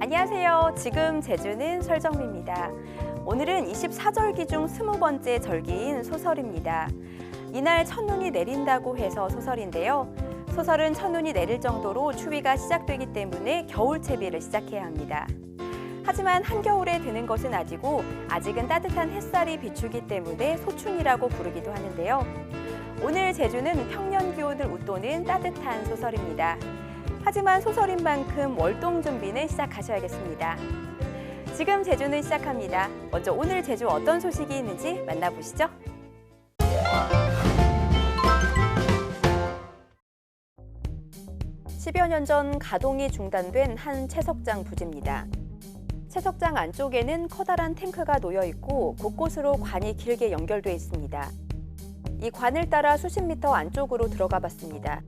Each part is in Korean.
안녕하세요. 지금 제주는 설정미입니다. 오늘은 24절기 중 20번째 절기인 소설입니다. 이날 첫눈이 내린다고 해서 소설인데요. 소설은 첫눈이 내릴 정도로 추위가 시작되기 때문에 겨울 채비를 시작해야 합니다. 하지만 한겨울에 드는 것은 아니고 아직은 따뜻한 햇살이 비추기 때문에 소춘이라고 부르기도 하는데요. 오늘 제주는 평년 기온을 웃도는 따뜻한 소설입니다. 하지만 소설인 만큼 월동 준비는 시작하셔야겠습니다. 지금 제주는 시작합니다. 먼저 오늘 제주 어떤 소식이 있는지 만나보시죠. 십여 년 전 가동이 중단된 한 채석장 부지입니다. 채석장 안쪽에는 커다란 탱크가 놓여 있고 곳곳으로 관이 길게 연결돼 있습니다. 이 관을 따라 수십 미터 안쪽으로 들어가 봤습니다.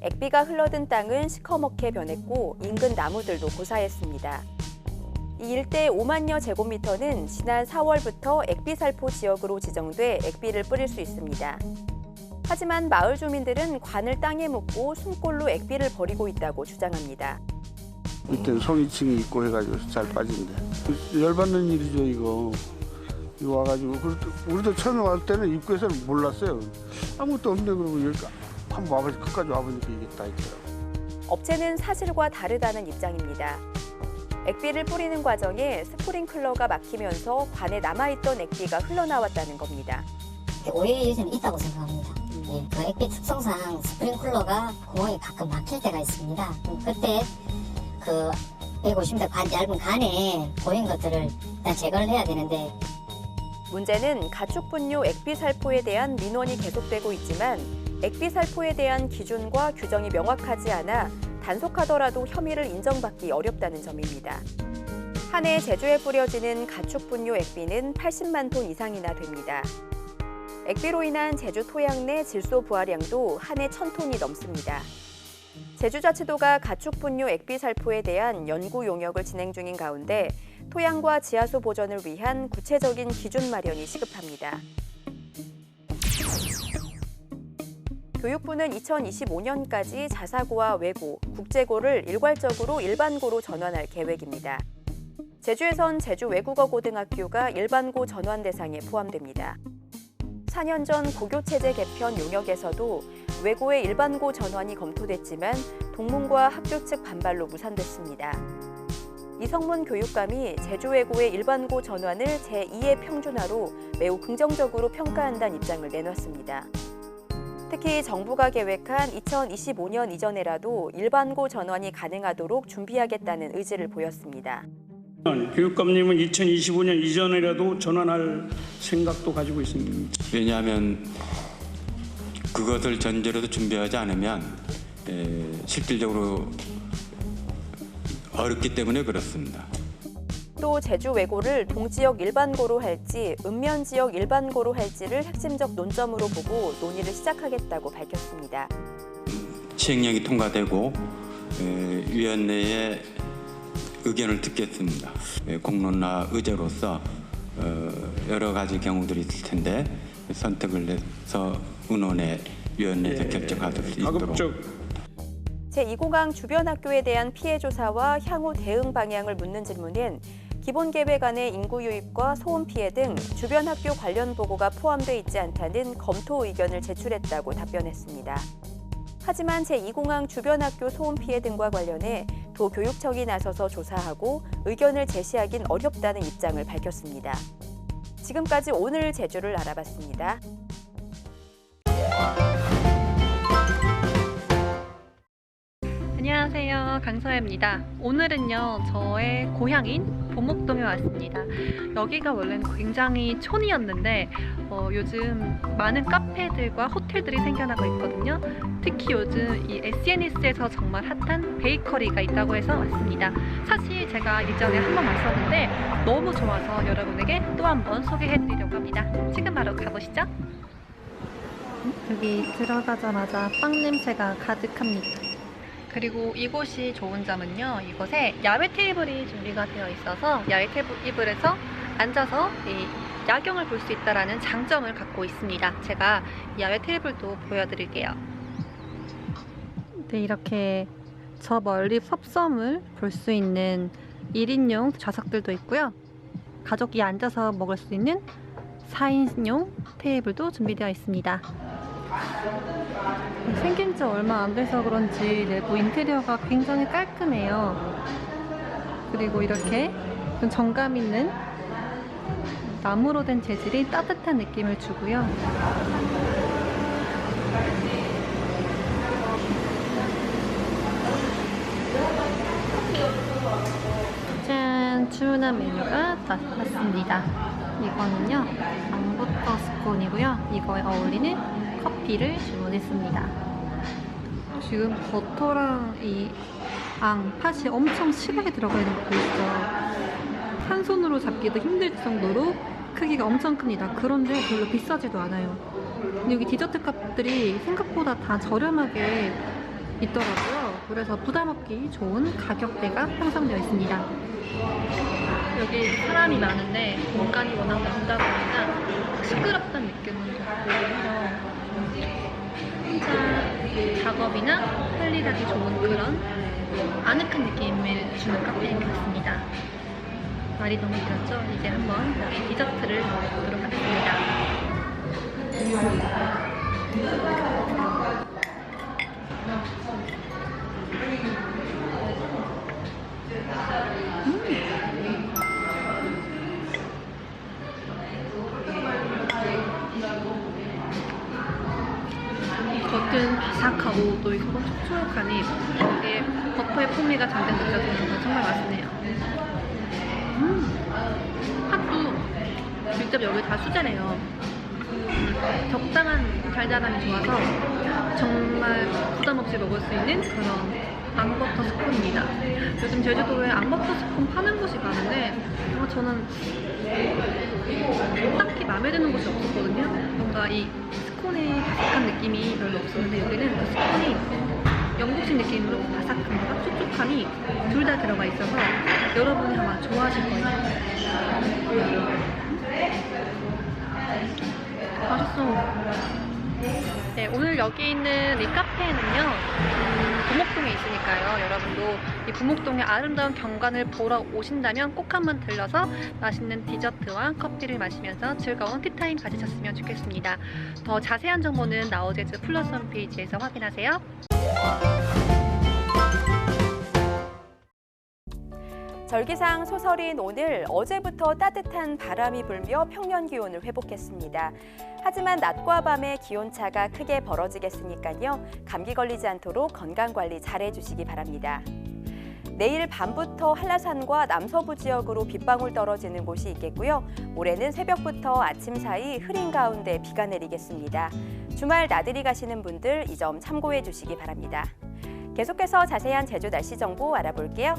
액비가 흘러든 땅은 시커멓게 변했고 인근 나무들도 고사했습니다. 이 일대 5만여 제곱미터는 지난 4월부터 액비살포 지역으로 지정돼 액비를 뿌릴 수 있습니다. 하지만 마을 주민들은 관을 땅에 묻고 숨골로 액비를 버리고 있다고 주장합니다. 이때는 송이층이 있고 해가지고 잘 빠진대. 열받는 일이죠 이거. 와가지고 그래도 우리도 처음에 왔을 때는 입구에서는 몰랐어요. 아무것도 없네 그러고 여기 한번 와가지고 끝까지 와보니까 이게 다 있더라고. 업체는 사실과 다르다는 입장입니다. 액비를 뿌리는 과정에 스프링클러가 막히면서 관에 남아있던 액비가 흘러나왔다는 겁니다. 오해 요소는 있다고 생각합니다. 예, 그 액비 특성상 스프링클러가 구멍이 가끔 막힐 때가 있습니다. 그때 그 150m 관 얇은 간에 고인 것들을 일단 제거를 해야 되는데 문제는 가축분뇨 액비살포에 대한 민원이 계속되고 있지만 액비살포에 대한 기준과 규정이 명확하지 않아 단속하더라도 혐의를 인정받기 어렵다는 점입니다. 한 해 제주에 뿌려지는 가축분뇨 액비는 80만 톤 이상이나 됩니다. 액비로 인한 제주 토양 내 질소 부하량도 한 해 1000톤이 넘습니다. 제주자치도가 가축분뇨 액비 살포에 대한 연구 용역을 진행 중인 가운데 토양과 지하수 보전을 위한 구체적인 기준 마련이 시급합니다. 교육부는 2025년까지 자사고와 외고, 국제고를 일괄적으로 일반고로 전환할 계획입니다. 제주에선 제주 외국어 고등학교가 일반고 전환 대상에 포함됩니다. 4년 전 고교체제 개편 용역에서도 외고의 일반고 전환이 검토됐지만 동문과 학교 측 반발로 무산됐습니다. 이성문 교육감이 제주외고의 일반고 전환을 제2의 평준화로 매우 긍정적으로 평가한다는 입장을 내놨습니다. 특히 정부가 계획한 2025년 이전에라도 일반고 전환이 가능하도록 준비하겠다는 의지를 보였습니다. 교육감님은 2025년 이전이라도 전환할 생각도 가지고 있습니다. 왜냐하면 그것을 전제로도 준비하지 않으면 에, 실질적으로 어렵기 때문에 그렇습니다. 또 제주 외고를 동지역 일반고로 할지 읍면 지역 일반고로 할지를 핵심적 논점으로 보고 논의를 시작하겠다고 밝혔습니다. 시행령이 통과되고 에, 위원회의 의견을 듣겠습니다. 에, 공론화 의제로서 어, 여러 가지 경우들이 있을 텐데 선택을 해서 의논의 위원회에서 결정할 수 있도록 가급적 제2공항 주변 학교에 대한 피해 조사와 향후 대응 방향을 묻는 질문엔 기본 계획 안에 인구 유입과 소음 피해 등 주변 학교 관련 보고가 포함돼 있지 않다는 검토 의견을 제출했다고 답변했습니다. 하지만 제2공항 주변 학교 소음 피해 등과 관련해 도교육청이 나서서 조사하고 의견을 제시하긴 어렵다는 입장을 밝혔습니다. 지금까지 오늘 제주를 알아봤습니다. 안녕하세요. 강서혜입니다. 오늘은요, 저의 고향인 보목동에 왔습니다. 여기가 원래는 굉장히 촌이었는데, 어, 요즘 많은 카페들과 호텔들이 생겨나고 있거든요. 특히 요즘 이 SNS에서 정말 핫한 베이커리가 있다고 해서 왔습니다. 사실 제가 이전에 한번 왔었는데, 너무 좋아서 여러분에게 또 한번 소개해드리려고 합니다. 지금 바로 가보시죠. 여기 들어가자마자 빵 냄새가 가득합니다. 그리고 이곳이 좋은 점은요. 이곳에 야외 테이블이 준비가 되어 있어서 야외 테이블에서 앉아서 이 야경을 볼 수 있다라는 장점을 갖고 있습니다. 제가 야외 테이블도 보여드릴게요. 네, 이렇게 저 멀리 섭섬을 볼 수 있는 1인용 좌석들도 있고요. 가족이 앉아서 먹을 수 있는 4인용 테이블도 준비되어 있습니다. 생긴 지 얼마 안 돼서 그런지 내부 인테리어가 굉장히 깔끔해요. 그리고 이렇게 좀 정감 있는 나무로 된 재질이 따뜻한 느낌을 주고요. 짠! 주문한 메뉴가 다 왔습니다. 이거는요, 망버터 스콘이고요. 이거에 어울리는 커피를 주문했습니다. 지금 버터랑 이 앙, 팥이 엄청 심하게 들어가 있는 거 보이시죠? 한 손으로 잡기도 힘들 정도로 크기가 엄청 큽니다. 그런데 별로 비싸지도 않아요. 여기 디저트 값들이 생각보다 다 저렴하게 있더라고요. 그래서 부담 없기 좋은 가격대가 형성되어 있습니다. 여기 사람이 많은데 공간이 워낙 넓다 보니까 시끄럽다는 느낌은 없고 작업이나 할일 하기 좋은 그런 아늑한 느낌을 주는 카페인 것 같습니다. 말이 너무 길었죠? 이제 한번 이 디저트를 먹어보도록 하겠습니다. 바삭하고 또 이거 촉촉하니 여기에 버터의 풍미가 잠깐 느껴지면서 정말 맛있네요. 음, 팥도 직접 여기 다 수제래요. 적당한 달달함이 좋아서 정말 부담 없이 먹을 수 있는 그런 앙버터 스콘입니다. 요즘 제주도에 앙버터 스콘 파는 곳이 많은데 어, 저는 딱히 마음에 드는 곳이 없었거든요. 뭔가 이 스콘의 바삭한 느낌이 별로 없었는데 여기는 그 스콘이 영국식 느낌으로 바삭함과 촉촉함이 둘 다 들어가 있어서 여러분이 아마 좋아하실 거예요. 맛있어. 네, 오늘 여기 있는 이 카페는요, 음, 부목동에 있으니까요. 여러분도 이 부목동의 아름다운 경관을 보러 오신다면 꼭 한번 들러서 맛있는 디저트와 커피를 마시면서 즐거운 티타임 가지셨으면 좋겠습니다. 더 자세한 정보는 나우제즈 플러스 홈페이지에서 확인하세요. 절기상 소설인 오늘 어제부터 따뜻한 바람이 불며 평년 기온을 회복했습니다. 하지만 낮과 밤의 기온차가 크게 벌어지겠으니까요. 감기 걸리지 않도록 건강 관리 잘 해주시기 바랍니다. 내일 밤부터 한라산과 남서부 지역으로 빗방울 떨어지는 곳이 있겠고요. 모레는 새벽부터 아침 사이 흐린 가운데 비가 내리겠습니다. 주말 나들이 가시는 분들 이 점 참고해 주시기 바랍니다. 계속해서 자세한 제주 날씨 정보 알아볼게요.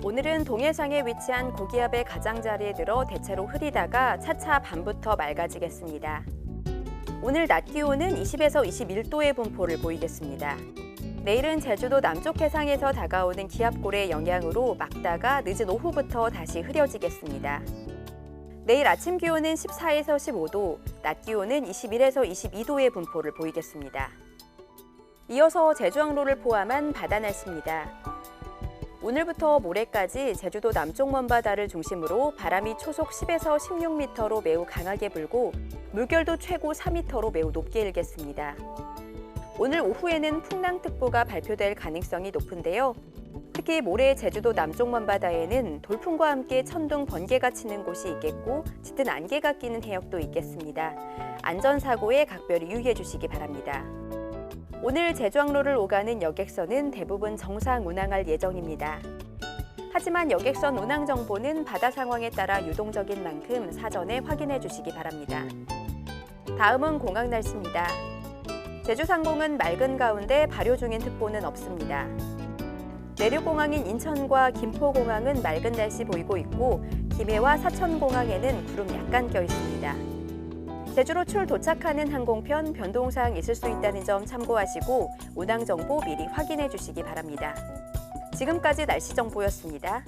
오늘은 동해상에 위치한 고기압의 가장자리에 들어 대체로 흐리다가 차차 밤부터 맑아지겠습니다. 오늘 낮 기온은 20에서 21도의 분포를 보이겠습니다. 내일은 제주도 남쪽 해상에서 다가오는 기압골의 영향으로 막다가 늦은 오후부터 다시 흐려지겠습니다. 내일 아침 기온은 14에서 15도, 낮 기온은 21에서 22도의 분포를 보이겠습니다. 이어서 제주항로를 포함한 바다 날씨입니다. 오늘부터 모레까지 제주도 남쪽 먼바다를 중심으로 바람이 초속 10에서 16m로 매우 강하게 불고 물결도 최고 4m로 매우 높게 일겠습니다. 오늘 오후에는 풍랑특보가 발표될 가능성이 높은데요. 특히 모레 제주도 남쪽 먼바다에는 돌풍과 함께 천둥 번개가 치는 곳이 있겠고 짙은 안개가 끼는 해역도 있겠습니다. 안전사고에 각별히 유의해 주시기 바랍니다. 오늘 제주항로를 오가는 여객선은 대부분 정상 운항할 예정입니다. 하지만 여객선 운항 정보는 바다 상황에 따라 유동적인 만큼 사전에 확인해 주시기 바랍니다. 다음은 공항 날씨입니다. 제주 상공은 맑은 가운데 발효 중인 특보는 없습니다. 내륙공항인 인천과 김포공항은 맑은 날씨 보이고 있고 김해와 사천공항에는 구름 약간 껴 있습니다. 제주로 출 도착하는 항공편 변동사항 있을 수 있다는 점 참고하시고 운항 정보 미리 확인해 주시기 바랍니다. 지금까지 날씨 정보였습니다.